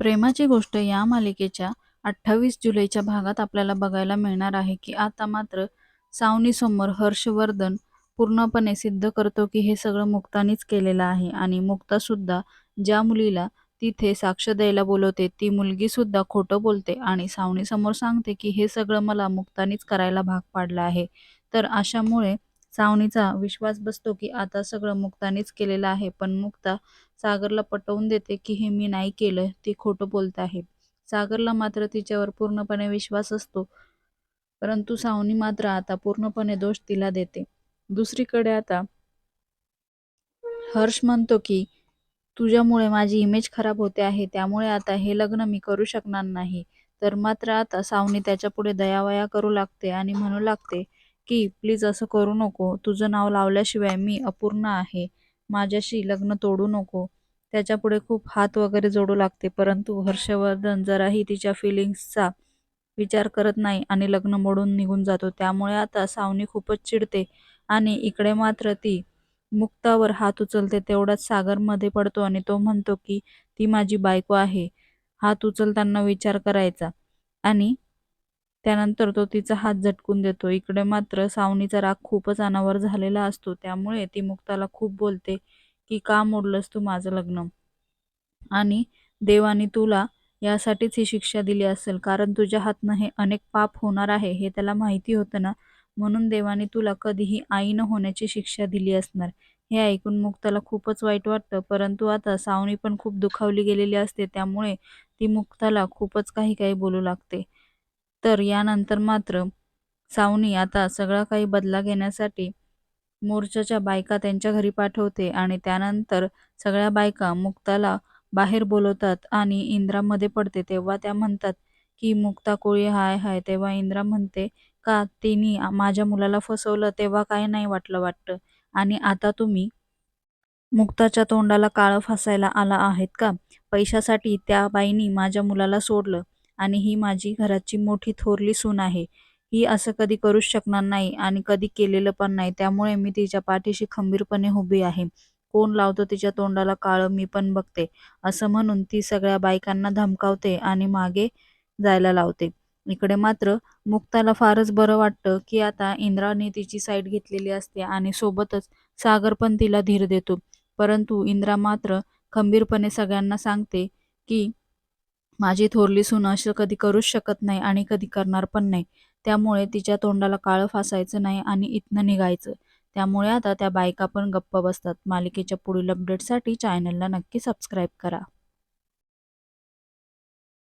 प्रेमाची गोष्ट या मालिकेच्या अठ्ठावीस जुलैच्या भागात आपल्याला बघायला मिळणार आहे की आता मात्र सावनीसमोर हर्षवर्धन पूर्णपणे सिद्ध करतो की हे सगळं मुक्तानीच केलेलं आहे आणि मुक्तासुद्धा ज्या मुलीला तिथे साक्ष द्यायला बोलवते ती मुलगीसुद्धा खोटं बोलते आणि सावनीसमोर सांगते की हे सगळं मला मुक्तानीच करायला भाग पाडलं आहे. तर अशामुळे सावनीचा विश्वास बसतो की आता सगळं मुक्तानीच केलेलं आहे पण मुक्ता सागरला पटवून देते की हे मी नाही केलं ती खोटं बोलत आहे. सागरला मात्र तिच्यावर पूर्णपणे विश्वास असतो परंतु सावनी मात्र आता पूर्णपणे दोष तिला देते. दुसरीकडे आता हर्ष म्हणतो की तुझ्यामुळे माझी इमेज खराब होते आहे त्यामुळे आता हे लग्न मी करू शकणार नाही. तर मात्र आता सावनी त्याच्या पुढे दयावया करू लागते आणि म्हणू लागते की प्लीज असं करू नको. तुझं नाव लावल्याशिवाय मी अपूर्ण आहे. माझ्याशी लग्न तोडू नको. त्याच्यापुढे खूप हात वगैरे जोडू लागते. परंतु हर्षवर्धन जराही तिच्या फिलिंग्सचा विचार करत नाही आणि लग्न मोडून निघून जातो. त्यामुळे आता सावनी खूपच चिडते आणि इकडे मात्र ती मुक्तावर हात उचलते. तेवढाच सागरमध्ये पडतो आणि तो म्हणतो की ती माझी बायको आहे. हात उचलताना विचार करायचा. आणि त्यानंतर तो तिचा हात झटकून देतो. इकडे मात्र सावनीचा राग खूपच अनावर झालेला असतो. त्यामुळे ती मुक्ताला खूप बोलते की का मोडलंस तू माझं लग्न? आणि देवाने तुला यासाठीच ही शिक्षा दिली असेल. कारण तुझ्या हातनं हे अनेक पाप होणार आहे हे त्याला माहिती होतं ना? म्हणून देवाने तुला कधीही आई न होण्याची शिक्षा दिली असणार. हे ऐकून मुक्ताला खूपच वाईट वाटतं. परंतु आता सावनी पण खूप दुखावली गेलेली असते. त्यामुळे ती मुक्ताला खूपच काही काही बोलू लागते. तर यानंतर मात्र सावनी आता सगळा काही बदला घेण्यासाठी मोर्चाच्या बायका त्यांच्या घरी पाठवते आणि त्यानंतर सगळ्या बायका मुक्ताला बाहेर बोलवतात आणि इंद्रामध्ये पडते. तेव्हा त्या म्हणतात की मुक्ता कोळी हाय हाय. तेव्हा इंद्रा म्हणते का तिने माझ्या मुलाला फसवलं? तेव्हा काय नाही वाटलं वाटतं. आणि आता तुम्ही मुक्ताच्या तोंडाला काळं फासायला आला आहेत का? पैशासाठी त्या बाईनी माझ्या मुलाला सोडलं. आणि ही माझी घराची मोठी थोरली सून आहे. ही असं कधी करूच शकणार नाही आणि कधी केलेलं पण नाही. त्यामुळे मी तिच्या पाठीशी खंबीरपणे उभी आहे. कोण लावतो तिच्या तोंडाला काळं मी पण बघते. असं म्हणून ती सगळ्या बायकांना धमकावते आणि मागे जायला लावते. इकडे मात्र मुक्ताला फारच बरं वाटतं की आता इंद्राने तिची साईड घेतलेली असते आणि सोबतच सागर पण तिला धीर देतो. परंतु इंद्रा मात्र खंबीरपणे सगळ्यांना सांगते की माझी थोरली सून असं कधी करूच शकत नाही आणि कधी करणार पण नाही. त्यामुळे तिच्या तोंडाला काळं फासायचं नाही आणि इथनं निघायचं. त्यामुळे आता त्या बायका पण गप्प बसतात. मालिकेच्या पुढील अपडेटसाठी चॅनलला नक्की सबस्क्राईब करा.